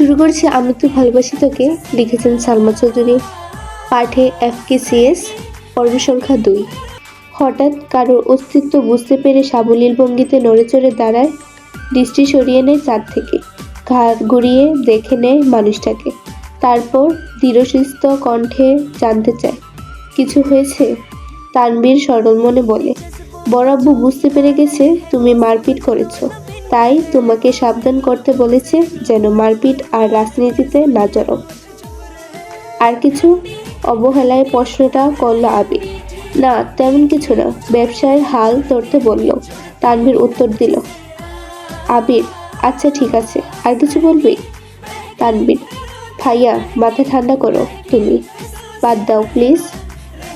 শুরু করছি আমি তো ভালোবাসি তোকে, লিখেছেন সালমা চৌধুরী। পাঠে এফ কে সিএস পর্ব সংখ্যা দুই। হঠাৎ কারোর অস্তিত্ব বুঝতে পেরে সাবলীল ভঙ্গিতে নড়েচড়ে দাঁড়ায়, দৃষ্টি সরিয়ে নেয় চাঁদ থেকে। ঘাড় ঘুরিয়ে দেখে নেয় মানুষটাকে। তারপর দৃঢ়সিস্থ কণ্ঠে জানতে চায়, কিছু হয়েছে? তানবীর সরল মনে বলে বরাব্বু বুঝতে পেরে গেছে, তুমি মারপিট করেছ। তাই তোমাকে সাবধান করতে বলেছে যেন মারপিট আর রাজনীতিতে না জড়ো আর কিছু অবহেলায় প্রশ্নটা করল আবির। না, তেমন কিছু না, ব্যবসায়ের হাল ধরতে বলল, তানভীর উত্তর দিল। আবির আচ্ছা ঠিক আছে, আর কিছু বলবি? তানভীর, ভাইয়া, মাথা ঠান্ডা করো, তুমি। বাদ দাও, প্লিজ।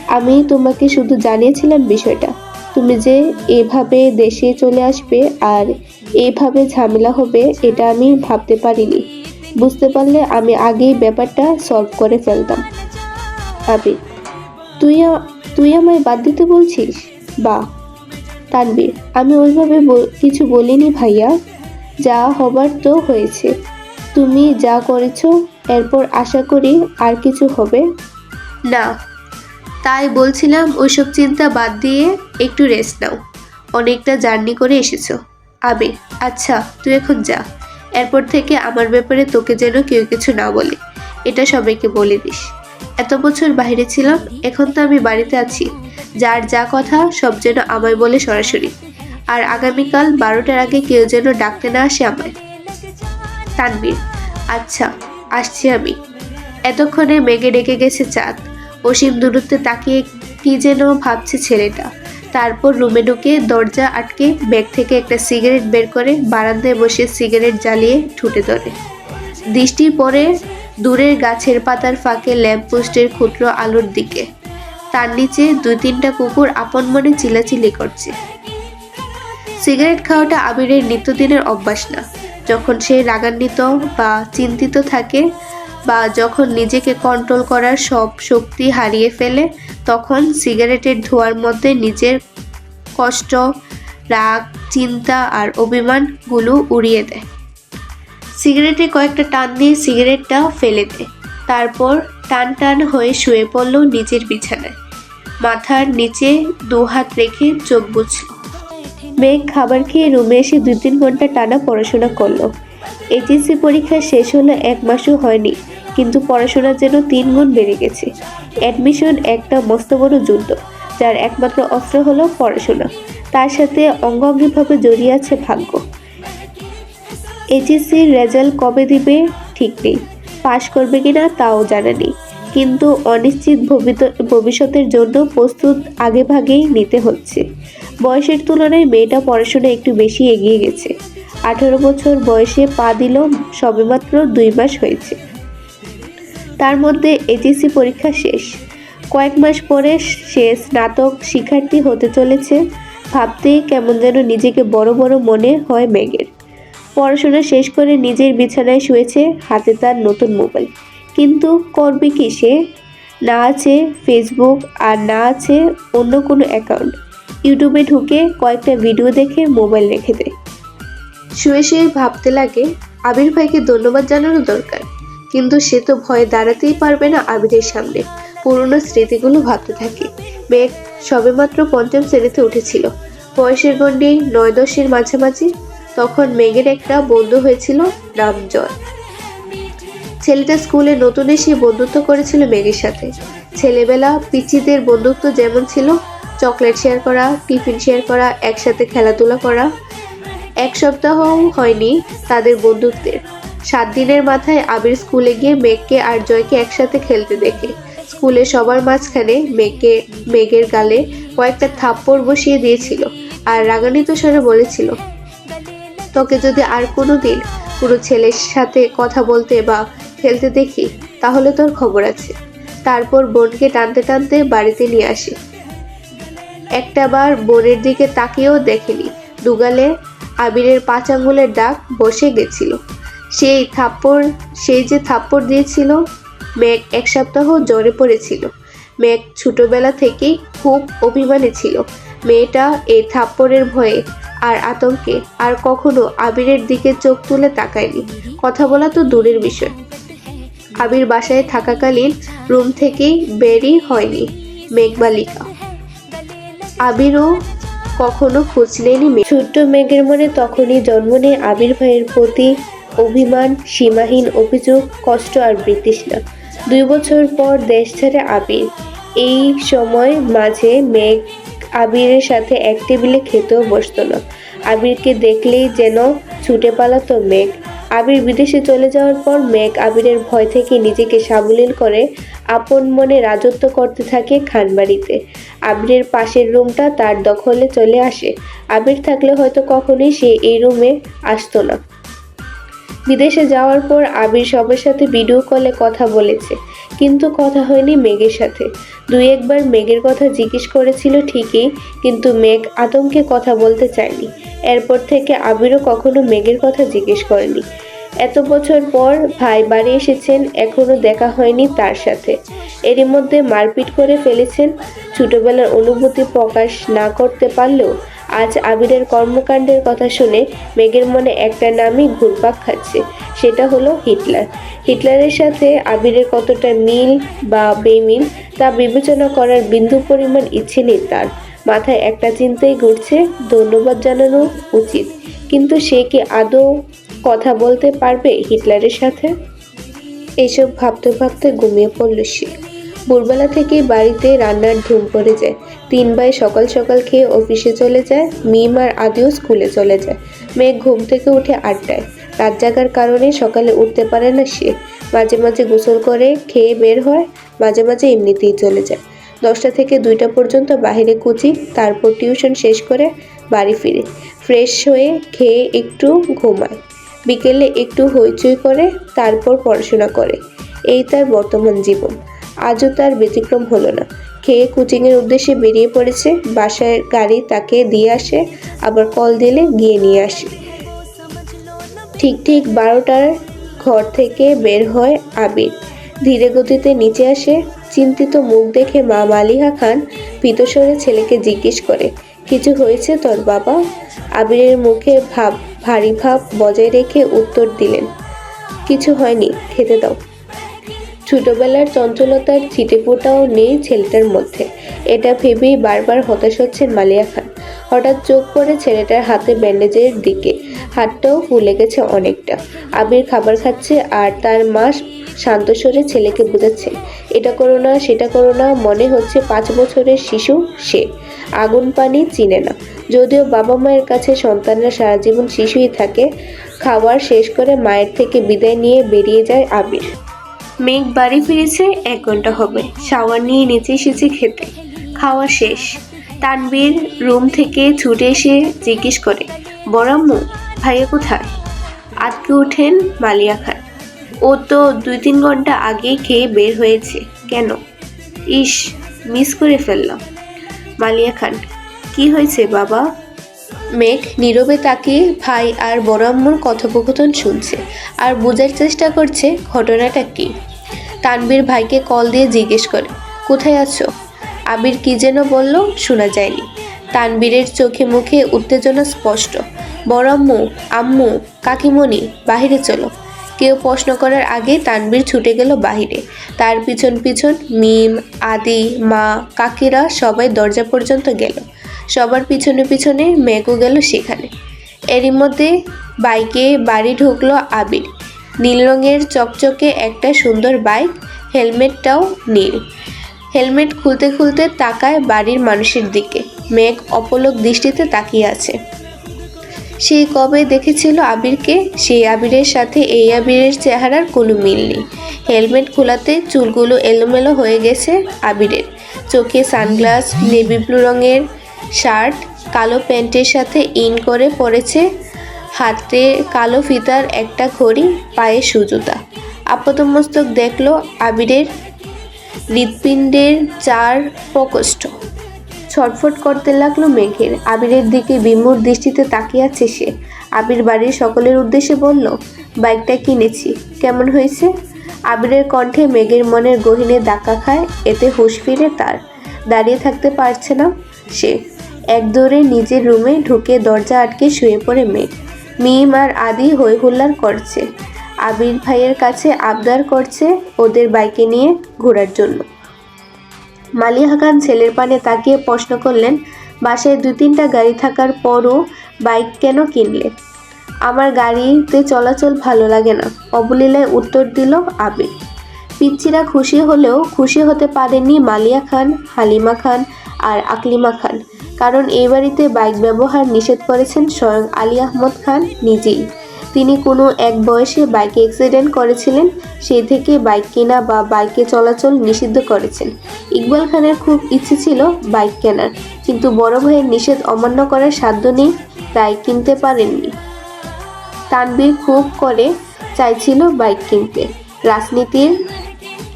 আমি তোমাকে শুধু জানিয়েছিলাম বিষয়টা। তুমি যে এভাবে দেশে চলে আসবে আর এইভাবে ঝামেলা হবে, এটা আমি ভাবতে পারিনি। বুঝতে পারলে আমি আগেই ব্যাপারটা সলভ করে ফেলতাম। আবির, তুই তুই আমায় বাদ দিতে বলছিস? বা তানবীর, আমি ওইভাবে কিছু বলিনি ভাইয়া। যা হবার তো হয়েছে। তুমি যা করেছ, এরপর আশা করি আর কিছু হবে। না, তাই বলছিলাম, ওইসব চিন্তা বাদ দিয়ে একটু রেস্ট নাও। অনেকটা জার্নি করে এসেছ। আবির আচ্ছা তুই এখন যা। এরপর থেকে আমার ব্যাপারে তোকে যেন কেউ কিছু না বলে। এটা সবাইকে বলে দিস। এত বছর বাইরে ছিলাম, এখন তো আমি বাড়িতে আছি। যার যা কথা, সব যেন আমায় বলে সরাসরি। আর আগামীকাল বারোটার আগে কেউ যেন ডাকতে না আসে আমায়। তানবীর আচ্ছা আসছি আমি। এতক্ষণে মেঘে ডেকে গেছে চাঁদ। অসীম দূরত্বে তাকিয়ে কি যেন ভাবছে ছেলেটা। তারপর রুমে ঢুকে দরজা আটকে ব্যাগ থেকে একটা সিগারেট বের করে বারান্দায় বসে সিগারেট জ্বালিয়ে ঠুটে ধরে। দৃষ্টি পরে দূরের গাছের পাতার ফাঁকে ল্যাম্পপোস্টের ক্ষুদ্র আলোর দিকে। তার নিচে দুই তিনটা কুকুর আপন মনে চিলাচিলি করছে। সিগারেট খাওয়াটা আবিরের নিত্যদিনের অভ্যাস না। যখন সে রাগান্বিত বা চিন্তিত থাকে বা যখন নিজেকে কন্ট্রোল করার সব শক্তি হারিয়ে ফেলে, তখন সিগারেটের ধোঁয়ার মধ্যে নিজের কষ্ট, রাগ, চিন্তা আর অভিমানগুলো উড়িয়ে দেয়। সিগারেটে কয়েকটা টান দিয়ে সিগারেটটা ফেলে দেয়। তারপর টান টান হয়ে শুয়ে পড়ল নিজের বিছানায়। মাথার নিচে দু হাত রেখে চোখ বুঝল। মেঘ খাবার খেয়ে রুমে এসে দুই তিন ঘণ্টা টানা পড়াশোনা করল। এইচএসসি পরীক্ষা শেষ হলো এক মাসও হয়নি, কিন্তু পড়াশোনা যেন তিন গুণ বেড়ে গেছে। অ্যাডমিশন একটা মস্ত বড় যুদ্ধ, যার একমাত্র অস্ত্র হলো পড়াশোনা। তার সাথে অঙ্গাঙ্গিভাবে জড়িয়ে আছে ভাগ্য। এইচএসসির রেজাল্ট কবে দিবে ঠিক নেই, পাশ করবে কিনা তাও জানা নেই, কিন্তু অনিশ্চিত ভবিষ্যতের জন্য প্রস্তুত আগেভাগেই নিতে হচ্ছে। বয়সের তুলনায় মেয়েটা পড়াশোনা একটু বেশি এগিয়ে গেছে। আঠারো বছর বয়সে পা দিল সবেমাত্র দুই মাস হয়েছে। তার মধ্যে এইচএসসি পরীক্ষা শেষ। কয়েক মাস পরে সে স্নাতক শিক্ষার্থী হতে চলেছে। ভাবতেই কেমন যেন নিজেকে বড় বড় মনে হয় মেঘের। পড়াশোনা শেষ করে নিজের বিছানায় শুয়েছে, হাতে তার নতুন মোবাইল। কিন্তু করবে কি সে? না আছে ফেসবুক আর না আছে অন্য কোনো অ্যাকাউন্ট। ইউটিউবে ঢুকে কয়েকটা ভিডিও দেখে মোবাইল রেখে দেয়। শুয়ে শুয়ে ভাবতে লাগে, আবির ভাইকে ধন্যবাদ জানানো দরকার। কিন্তু সে তো ভয়ে দাঁড়াতেই পারবে না আবিরের সামনে। পুরনো স্মৃতিগুলো ভাবতে থাকে। মেঘ সবেমাত্র পঞ্চম শ্রেণীতে উঠেছিল। বয়সের গণ্ডি নয় দশের মাঝামাঝি, তখন মেঘের একটা বন্ধু হয়েছিল নাম জয় ছেলেটা স্কুলে নতুন এসে বন্ধুত্ব করেছিল মেঘের সাথে। ছেলেবেলা পিচিদের বন্ধুত্ব যেমন ছিল, চকলেট শেয়ার করা, টিফিন শেয়ার করা, একসাথে খেলাধুলা করা এক সপ্তাহও হয়নি তাদের বন্ধুত্বের। সাত দিনের মাথায় আবির স্কুলে গিয়ে মেঘকে আর জয়কে একসাথে খেলতে দেখে। স্কুলে সবার মাঝখানে মেঘকে, মেঘের গালে কয়েকটা থাপ্পড় বসিয়ে দিয়েছিল আর রাগান্বিত স্বরে বলেছিল, তোকে যদি আর কোনো দিন কোনো ছেলের সাথে কথা বলতে বা খেলতে দেখি, তাহলে তোর খবর আছে। তারপর বোনকে টানতে টানতে বাড়িতে নিয়ে আসে। একটা বার বোনের দিকে তাকিয়েও দেখেনি। দুগালে আবিরের পাঁচ আঙ্গুলের দাগ বসে গেছিল। সেই থাপ্পড়, সেই যে থাপ্পড় দিয়েছিল, মেঘ এক সপ্তাহ জ্বরে পড়েছিল। মেঘ ছোটবেলা থেকেই খুব অভিমানী ছিল। মেয়েটা এই থাপ্পড়ের ভয়ে আর আতঙ্কে আর কখনো আবিরের দিকে চোখ তুলে তাকায়নি। কথা বলা তো দূরের বিষয়। আবির বাসায় থাকাকালীন রুম থেকেই বেরই হয়নি মেঘবালিকা আবিরও কখনো খোঁজ নেয়নি মেঘ। ছোট্ট মেঘের মনে তখনই জন্ম নেয় আবির ভাইয়ের প্রতি অভিমান, সীমাহীন অভিযোগ, কষ্ট আর বৃতৃষ্ণা। দুই বছর পর দেশ ছেড়ে আবির। এই সময় মাঝে মেঘ আবিরের সাথে এক টেবিলে খেতেও বসতো না। আবিরকে দেখলেই যেন ছুটে পালাতো মেঘ। আবির বিদেশে চলে যাওয়ার পর মেঘ আবিরের ভয় থেকে নিজেকে সাবলীল করে আপন মনে রাজত্ব করতে থাকে খানবাড়িতে। আবিরের পাশের রুমটা তার দখলে চলে আসে। আবির থাকলে হয়তো কখনোই সে এই রুমে আসতো না। বিদেশে যাওয়ার পর আবির সবার সাথে ভিডিও কলে কথা বলেছে। কিন্তু কথা হয়নি মেঘের সাথে। দুই একবার মেঘের কথা জিজ্ঞেস করেছিল ঠিকই, কিন্তু মেঘ আতঙ্কে কথা বলতে চায়নি। এরপর থেকে আবিরও কখনো মেঘের কথা জিজ্ঞেস করেনি। এত বছর পর ভাই বাড়ি এসেছেন, এখনও দেখা হয়নি তার সাথে। এরই মধ্যে মারপিট করে ফেলেছেন, ছোটবেলার অনুভূতি প্রকাশ না করতে পারলেও আজ আবিরের কর্মকাণ্ডের কথা শুনে মেঘের মনে একটা নামই ঘুরপাক খাচ্ছে, সেটা হলো হিটলার। হিটলারের সাথে আবিরের কতটা মিল বা বেমিল তা বিবেচনা করার বিন্দু পরিমাণ ইচ্ছে নেই তার। মাথায় একটা চিন্তাই ঘুরছে, ধন্যবাদ জানানো উচিত। কিন্তু সে কি আদৌ কথা বলতে পারবে হিটলারের সাথে? এসব ভাবতে ভাবতে ঘুমিয়ে পড়ল সে। ভোরবেলা থেকেই বাড়িতে রান্নার ধুম পড়ে যায়। তিন ভাই সকাল সকাল খেয়ে অফিসে চলে যায় মিম আর আদিও স্কুলে চলে যায়। মেয়ে ঘুম থেকে উঠে আটটায়। রাত জাগার কারণে সকালে উঠতে পারে না সে। মাঝে মাঝে গোসল করে খেয়ে বের হয়, মাঝে মাঝে এমনিতেই চলে যায়। দশটা থেকে দুইটা পর্যন্ত বাইরে কুচি, তারপর টিউশন শেষ করে বাড়ি ফিরে। ফ্রেশ হয়ে খেয়ে একটু ঘুমায়। বিকেলে একটু হইচই করে, তারপর পড়াশোনা করে। এই তার বর্তমান জীবন। আজও তার ব্যতিক্রম হলো না। খেয়ে কোচিংয়ের উদ্দেশ্যে বেরিয়ে পড়েছে, বাসায় গাড়ি তাকে দিয়ে আসে, আবার কল দিলে গিয়ে নিয়ে আসে। ঠিক ঠিক বারোটার ঘর থেকে বের হয় আবির। ধীরে গতিতে নিচে আসে, চিন্তিত মুখ দেখে মা মালিহা খান পিতস্বরে ছেলেকে জিজ্ঞেস করে, কিছু হয়েছে তোর বাবা? আবিরের মুখে ভাব ভারী ভাব বজায় রেখে উত্তর দিলেন, কিছু হয়নি, খেতে দাও। ছোটবেলার চঞ্চলতার ছিটেফোঁটাও নেই ছেলেটার মধ্যে। এটা ভেবেই বারবার হতাশ হচ্ছেন মালিয়া খান। হঠাৎ চোখ পড়ে ছেলেটার হাতে ব্যান্ডেজের দিকে। হাতটাও ফুলে গেছে অনেকটা। আবির খাবার খাচ্ছে আর তার মা শান্ত স্বরে ছেলেকে বোঝাচ্ছেন এটা করো না, সেটা করো না, মনে হচ্ছে পাঁচ বছরের শিশু সে। আগুন পানি চিনে না। যদিও বাবা মায়ের কাছে সন্তানরা সারা জীবন শিশুই থাকে খাবার শেষ করে মায়ের থেকে বিদায় নিয়ে বেরিয়ে যায় আবির। মেঘ বাড়ি ফিরেছে, এক ঘণ্টা হবে। শাওয়ার নিয়ে নিচে এসেছে খেতে। খাওয়া শেষ। তানবীর রুম থেকে ছুটে এসে জিজ্ঞেস করে, বড়াম্মু, ভাইয়া কোথায়? আটকে ওঠেন মালিয়া খান। ও তো দুই তিন ঘণ্টা আগেই খেয়ে বের হয়েছে। কেন? ইস, মিস করে ফেললাম। মালিয়া খান কি হয়েছে, বাবা? মেঘ নীরবে তাকিয়ে ভাই আর বড় আম্মুর কথোপকথন শুনছে আর বোঝার চেষ্টা করছে ঘটনাটা কি। তানবীর ভাইকে কল দিয়ে জিজ্ঞেস করে, কোথায় আছো? আবির কি যেন বলল, শোনা যায়নি। তানবীরের চোখে মুখে উত্তেজনা স্পষ্ট, বড় আম্মু আম্মু, কাকিমণি, বাহিরে চলো। কেউ প্রশ্ন করার আগে তানবীর ছুটে গেল বাহিরে। তার পিছন পিছন মিম, আদি, মা, কাকিরা সবাই দরজা পর্যন্ত গেল। সবার পিছনে পিছনে মেঘও গেল সেখানে। এরই মধ্যে বাইকে বাড়ি ঢুকলো আবির। নীল রঙের চকচকে একটা সুন্দর বাইক, হেলমেটটাও নীল। হেলমেট খুলতে খুলতে তাকায় বাড়ির মানুষের দিকে। মেঘ অপলক দৃষ্টিতে তাকিয়ে আছে। সেই কবে দেখেছিল আবিরকে? সেই আবিরের সাথে এই আবিরের চেহারার কোনো মিল নেই। হেলমেট খোলাতে চুলগুলো এলোমেলো হয়ে গেছে আবিরের। চোখে সানগ্লাস, নেভি ব্লু রঙের শার্ট কালো প্যান্টের সাথে ইন করে পরেছে। হাতে কালো ফিতার একটা ঘড়ি, পায়ে সুজুতা। আপাতমস্তক দেখল আবিরের হৃৎপিণ্ডের চার প্রকোষ্ঠ। ছটফট করতে লাগল মেঘের। আবিরের দিকে বিমূর দৃষ্টিতে তাকিয়ে আছে সে। আবির বাড়ির সকলের উদ্দেশ্যে বলল, বাইকটা কিনেছি। কেমন হয়েছে? আবিরের কণ্ঠে মেঘের মনের গহিনে ধাক্কা খায়, এতে হুঁশ ফিরে তার। দাঁড়িয়ে থাকতে পারছে না সে। এক দৌড়ে নিজের রুমে ঢুকে দরজা আটকে শুয়ে পড়ে মেয়ে। মিম আর আদি হই হুল্লার করছে। আবির ভাইয়ের কাছে আবদার করছে ওদের বাইকে নিয়ে ঘোরার জন্য। মালিহা খান ছেলের পানে তাকিয়ে প্রশ্ন করলেন, বাসায় দু তিনটা গাড়ি থাকার পরও বাইক কেন কিনলে? আমার গাড়িতে চলাচল ভালো লাগে না, অবলীলায় উত্তর দিল আবির। পিচ্ছিরা খুশি হলেও খুশি হতে পারেননি মালিয়া খান, হালিমা খান আর আকলিমা খান। কারণ এই বাড়িতে বাইক ব্যবহার নিষেধ করেছেন স্বয়ং আলী আহমদ খান নিজেই। তিনি কোনো এক বয়সে বাইকে অ্যাক্সিডেন্ট করেছিলেন সেই থেকে বাইক কেনা বা বাইকে চলাচল নিষিদ্ধ করেছেন। ইকবাল খানের খুব ইচ্ছে ছিল বাইক কেনার, কিন্তু বড় ভাইয়ের নিষেধ অমান্য করার সাধ্য নেই, তাই কিনতে পারেননি। তানবীর খুব করে চাইছিল বাইক কিনতে। রাজনীতির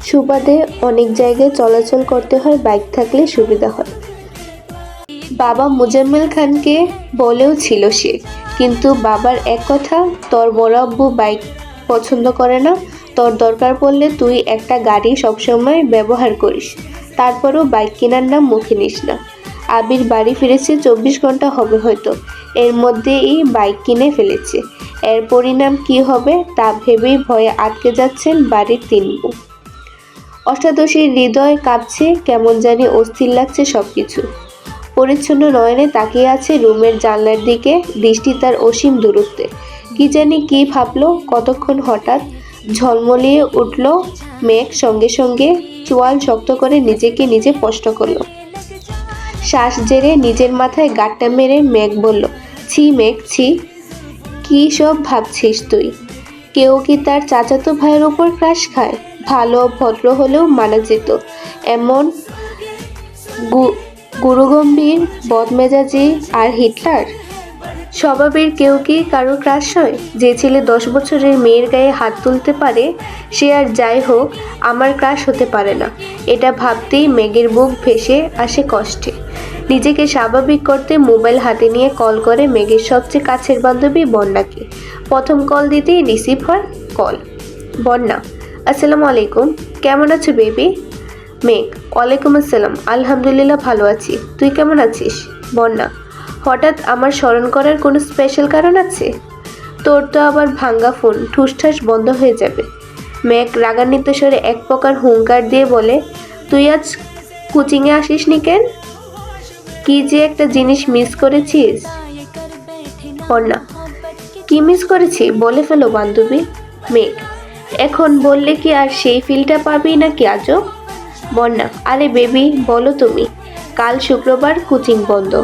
সুবাদে অনেক জায়গায় চলাচল করতে হয়, বাইক থাকলে সুবিধা হয়। বাবা মুজাম্মেল খানকে বলেও ছিল সে। কিন্তু বাবার এক কথা, তোর বড় আব্বু বাইক পছন্দ করে না, তোর দরকার পড়লে তুই একটা গাড়ি সবসময় ব্যবহার করিস। তারপরও বাইক কেনার নাম মুখে নিস না। আবির বাড়ি ফিরেছে চব্বিশ ঘণ্টা হবে হয়তো। এর মধ্যেই বাইক কিনে ফেলেছে। এর পরিণাম কি হবে তা ভেবেই ভয়ে আটকে যাচ্ছেন বাড়ির তিন বউ। অষ্টাদশীর হৃদয় কাঁপছে, কেমন জানি অস্থির লাগছে সবকিছু। পরিচ্ছন্ন নয়নে তাকিয়ে আছে রুমের জানলার দিকে, দৃষ্টি তার অসীম দূরত্বে। কি জানি কি ভাবলো, কতক্ষণ হঠাৎ ঝলমলিয়ে উঠল মেঘ সঙ্গে সঙ্গে, চোয়াল শক্ত করে নিজেকে নিজে স্পষ্ট করল। শ্বাস জেরে নিজের মাথায় গাট্টা মেরে মেঘ বলল, ছি মেঘ, ছি, কি সব ভাবছিস তুই? কেউ কি তার চাচাতো ভাইয়ের উপর ক্রাশ খায়? ভালো ভদ্র হলেও মানা যেত। এমন গু- গুরুগম্ভীর, বদমেজাজি আর হিটলার? স্বভাবের কেউ কি কারও ক্রাশ হয়? যে ছেলে দশ বছরের মেয়ের গায়ে হাত তুলতে পারে, সে আর যাই হোক, আমার ক্রাশ হতে পারে না। এটা ভাবতেই মেঘের বুক ভেসে আসে কষ্টে। নিজেকে স্বাভাবিক করতে মোবাইল হাতে নিয়ে কল করে মেঘের সবচেয়ে কাছের বান্ধবী বন্যাকে। প্রথম কল দিতেই রিসিভ হয় কল। বন্যা, আসসালামু আলাইকুম। কেমন আছো, বেবি? মেঘ ওয়ালাইকুম আসসালাম। আলহামদুলিল্লাহ ভালো আছি। তুই কেমন আছিস? বন্যা, হঠাৎ আমার স্মরণ করার কোনো স্পেশাল কারণ আছে? তোর তো আবার ভাঙ্গা ফোন ঠুসঠাস বন্ধ হয়ে যাবে। মেঘ রাগান্বিত স্বরে এক প্রকার হুঙ্কার দিয়ে বলে, তুই আজ কোচিংয়ে আসিস নি কেন? কি যে একটা জিনিস মিস করেছিস? বন্যা, কি মিস করেছি? বলে ফেলো বান্ধবী। মেঘ, এখন বললে কি আর সেই ফিলটা পাবি নাকি আজও? বন্যা। আরে বেবি, বলো তুমি, কাল শুক্রবার কোচিং বন্ধ।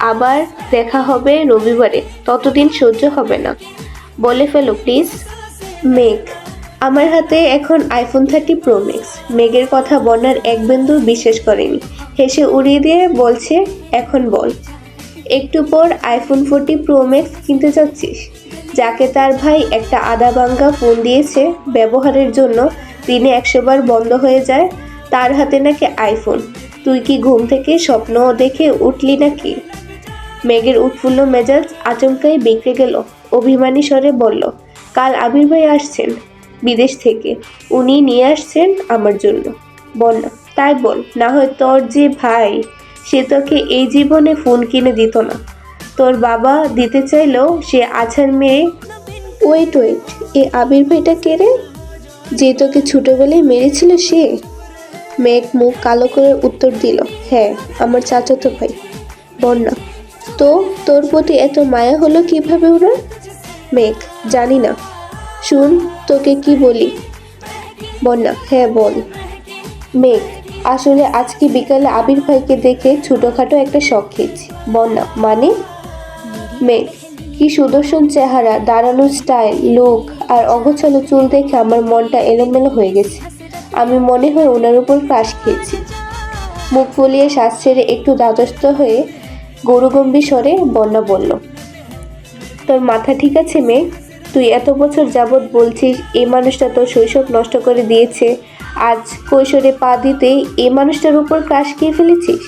আবার দেখা হবে রবিবারে, ততদিন সহ্য হবে না। বলে ফেলো, প্লিজ। মেঘ, আমার হাতে এখন আইফোন থার্টি প্রো ম্যাক্স মেঘের কথা বন্যার এক বিন্দু বিশ্বাস করেনি। হেসে উড়িয়ে দিয়ে বলছে, এখন বল। একটু পর আইফোন ফোরটি প্রো ম্যাক্স কিনতে চাচ্ছিস? যাকে তার ভাই একটা আদা ভাঙ্গা ফোন দিয়েছে, ব্যবহারের জন্য দিনে একশোবার বন্ধ হয়ে যায় তার হাতে নাকি আইফোন। তুই কি ঘুম থেকে স্বপ্ন দেখে উঠলি নাকি? মেঘের উৎফুল্ল মেজাজ আচমকাই বিগড়ে গেল। অভিমানী স্বরে বলল, কাল আবির ভাই আসছেন বিদেশ থেকে। উনি নিয়ে আসছেন আমার জন্য। বন্যা তাই বল, না হয় তোর যে ভাই, সে তোকে এই জীবনে ফোন কিনে দিত না। তোর বাবা দিতে চাইলেও সে আছাড় মেরে ওয়েট ওয়েট, এ আবির ভাইটা কে রে? যে তোকে ছোটোবেলায় মেরেছিল সে? মেঘ মুখ কালো করে উত্তর দিল হ্যাঁ আমার চাচাতো ভাই, বন্যা। তো তোর প্রতি এত মায়া হলো কীভাবে ওরা মেঘ, জানি না। শুন, তোকে কি বলি? বন্যা হ্যাঁ বল। মেঘ, আসলে আজকে বিকালে আবির ভাইকে দেখে ছোটোখাটো একটা শখ খেয়েছি। বন্যা মানে? মেঘ, কি সুদর্শন চেহারা দাঁড়ানো স্টাইল, লুক আর অগোছালো চুল দেখে আমার মনটা এলোমেলো হয়ে গেছে। আমি মনে হয় ওনার উপর ক্রাশ খেয়েছি। মুখ ফুলিয়ে শ্বাস ছেড়ে একটু দ্বাদস্থ হয়ে গরুগম্ভীর স্বরে বন্যা বলল, তোর মাথা ঠিক আছে মেয়ে? তুই এত বছর যাবৎ বলছিস এই মানুষটা তোর শৈশব নষ্ট করে দিয়েছে। আজ কৈশোরে পা দিতেই এই মানুষটার উপর ক্রাশ খেয়ে ফেলেছিস?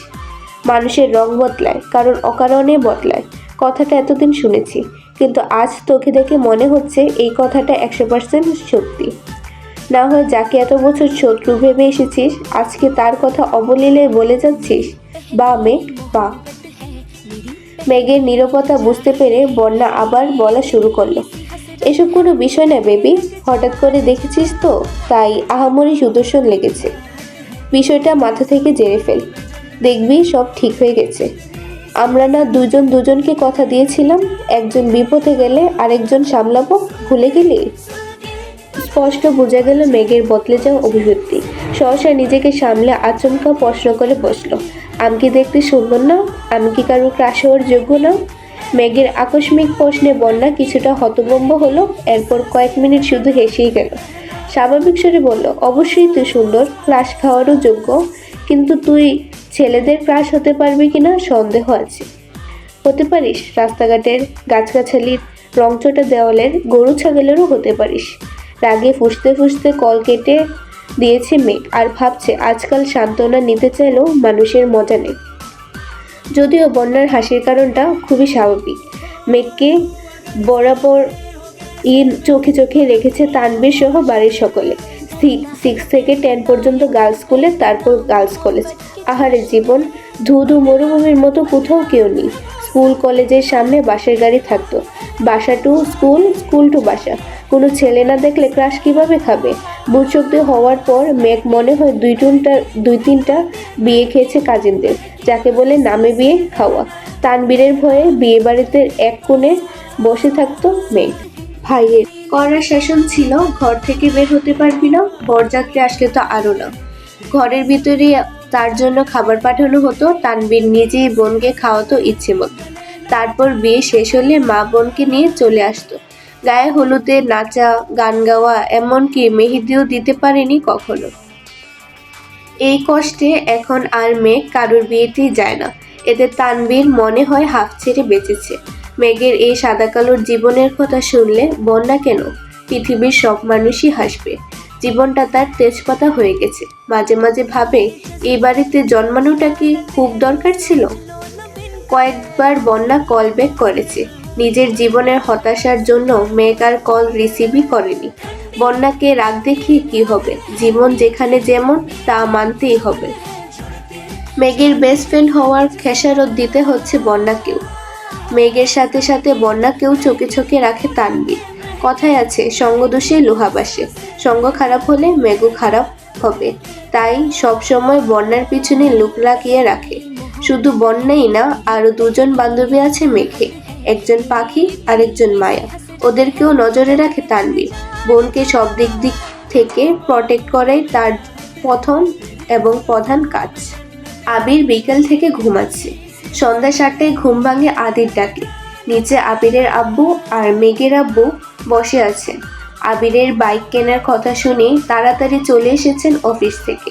মানুষের রং বদলায় কারণ অকারণে বদলায়। কথাটা এতদিন শুনেছি, কিন্তু আজ তোকে দেখে মনে হচ্ছে এই কথাটা একশো পার্সেন্ট সত্যি। না হয় যাকে এত বছর শত্রু ভেবে এসেছিস, আজকে তার কথা অবলীলে বলে যাচ্ছিস? বা মেঘ বা মেঘের নীরবতা বুঝতে পেরে বন্যা আবার বলা শুরু করল। এসব কোনো বিষয় না, বেবি। হঠাৎ করে দেখেছিস তো? তাই আহামরি সুদর্শন লেগেছে। বিষয়টা মাথা থেকে জেরে ফেল। দেখবি সব ঠিক হয়ে গেছে। আমরা না দুজন দুজনকে কথা দিয়েছিলাম? একজন বিপদে গেলে আরেকজন সামলাবো? ভুলে গেলি? স্পষ্ট বোঝা গেল মেঘের বদলে যাওয়া অভিব্যক্তি। সহসা নিজেকে সামলে আচমকা প্রশ্ন করে বসল, আমি কি দেখতে সুন্দর না? আমি কি কারও ক্রাশ হওয়ার যোগ্য না? মেঘের আকস্মিক প্রশ্নে বন্যা কিছুটা হতভম্ব হলো, এরপর কয়েক মিনিট শুধু হেসেই গেল। স্বাভাবিক স্বরে বলল, অবশ্যই তুই সুন্দর, ক্রাশ খাওয়ারও যোগ্য, কিন্তু তুই ছেলেদের ক্রাশ হতে পারবি কিনা সন্দেহ আছে। হতে পারিস, রাস্তাঘাটের গাছগাছালির রংচটা দেওয়ালের গরু ছাগলেরও হতে পারিস। রাগে ফুসতে ফুসতে কল কেটে দিয়েছে মেঘ আর ভাবছে আজকাল সান্ত্বনা নিতে চাইলেও মানুষের মজা নেই। যদিও বন্যার হাসির কারণটা খুবই স্বাভাবিক। মেঘকে বরাবর ইন চোখে চোখে রেখেছে তানবীর সহ বাড়ির সকলে। সিক্স থেকে টেন পর্যন্ত গার্লস স্কুলে তারপর গার্লস কলেজ আহারে জীবন, ধু ধু মরুভূমির মতো কোথাও কেউ নেই। স্কুল কলেজের সামনে বাসের গাড়ি থাকতো। বাসা টু স্কুল স্কুল টু বাসা। কোনো ছেলে না দেখলে ক্রাশ কীভাবে খাবে? বুঝশক্তি হওয়ার পর মেঘ মনে হয় দুই টুনটা, দুই তিনটা বিয়ে খেয়েছে কাজিনদের, যাকে বলে নামে বিয়ে খাওয়া। তানবীরের ভয়ে বিয়ে বাড়িতে এক কোণে বসে থাকতো মেঘ। ভাইয়ের কড়া শাসন ছিল, ঘর থেকে বের হতে পারবি না বরযাত্রী আসলে তো আরও না। ঘরের ভিতরে তার জন্য খাবার পাঠানো হতো, তানবীর নিজেই বোনকে খাওয়াতো ইচ্ছে মতো। তারপর বিয়ে শেষ হলে মা বোনকে নিয়ে চলে আসতো। গায়ে হলুদে নাচা, গান গাওয়া, এমনকি মেহেদিও দিতে পারেনি কখনো। এই কষ্টে এখন আর মেঘ কারোর বিয়েতেই যায় না। এতে তানবীর মনে হয় হাফ ছেড়ে বেঁচেছে। মেঘের এই সাদা কালোর জীবনের কথা শুনলে বন্যা কেন? পৃথিবীর সব মানুষই হাসবে। জীবনটা তার তেজপাতা হয়ে গেছে। মাঝে মাঝে ভাবে, এই বাড়িতে জন্মানোটা কি খুব দরকার ছিল? কয়েকবার বন্যা কল ব্যাক করেছে। নিজের জীবনের হতাশার জন্য মেঘ আর কল রিসিভই করেনি। বন্যাকে রাগ দেখিয়ে কি হবে? জীবন যেখানে যেমন, তা মানতেই হবে। মেঘের বেস্ট ফ্রেন্ড হওয়ার খেসারত দিতে হচ্ছে বন্যাকেও। মেঘের সাথে সাথে বন্যাকেও চোখে চোখে রাখে তানবীর কথায় আছে, সঙ্গদোষে লোহা বাসে। সঙ্গ খারাপ হলে মেঘও খারাপ হবে। তাই সব সময় বন্যার পিছনে লুক লাগিয়ে রাখে। শুধু বন্যাই না, আরও দুজন বান্ধবী আছে মেঘে। একজন পাখি আরেকজন মায়া। ওদেরকেও নজরে রাখে তানবীর বোনকে সব দিক দিক থেকে প্রটেক্ট করাই তার প্রথম এবং প্রধান কাজ। আবির বিকেল থেকে ঘুমাচ্ছে। সন্ধ্যা সাতটায় ঘুম ভাঙে আদির ডাকে। নিচে আবিরের আব্বু আর মেঘের আব্বু বসে আছেন। আবিরের বাইক কেনার কথা শুনে তাড়াতাড়ি চলে এসেছেন অফিস থেকে।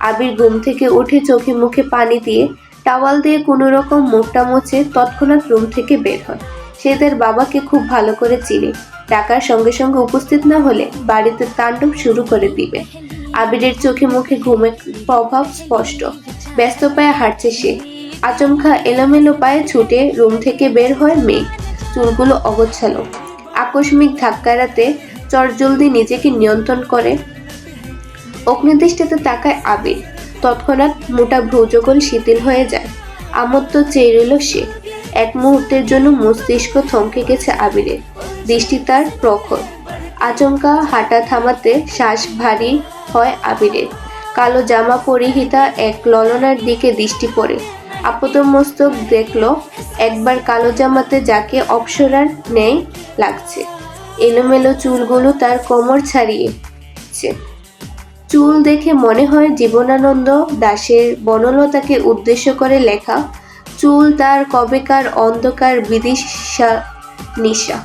আবির ঘুম থেকে উঠে চোখে মুখে পানি দিয়ে টাওয়াল দিয়ে কোনো রকম মুখটা মুছে তৎক্ষণাৎ রুম থেকে বের হয় সে তার বাবাকে খুব ভালো করে চিনে। টাকার সঙ্গে সঙ্গে উপস্থিত না হলে বাড়িতে তাণ্ডব শুরু করে দিবে। আবিরের চোখে মুখে ঘুমের প্রভাব স্পষ্ট। ব্যস্ত পায়ে হাঁটছে সে। আচমকা এলোমেলো পায়ে ছুটে রুম থেকে বের হয় মেঘ। চুলগুলো অগোছালো। আকস্মিক ধাক্কা ধাক্কারাতে চটজলদি নিজেকে নিয়ন্ত্রণ করে। অগ্নিদৃষ্টিতে তাকায় আবির। তৎক্ষণাৎ মোটা ভ্রুযগল শিথিল হয়ে যায়। আমত্ত চেয়ে রইল সে। এক মুহূর্তের জন্য মস্তিষ্ক থমকে গেছে আবিরের দৃষ্টি তার প্রখর। আচমকা হাঁটা থামাতে শ্বাস ভারী হয় আবিরের কালো জামা পরিহিতা এক ললনার দিকে দৃষ্টি পড়ে। আপতমস্তক দেখল, একবার কালো জামাতে যাকে অপসরার নেই লাগছে। এলোমেলো চুলগুলো তার কোমর ছাড়িয়েছে। চুল দেখে মনে হয় জীবনানন্দ দাসের বনলতাকে উদ্দেশ্য করে লেখা, চুল তার কবেকার অন্ধকার বিদিশা নিশা।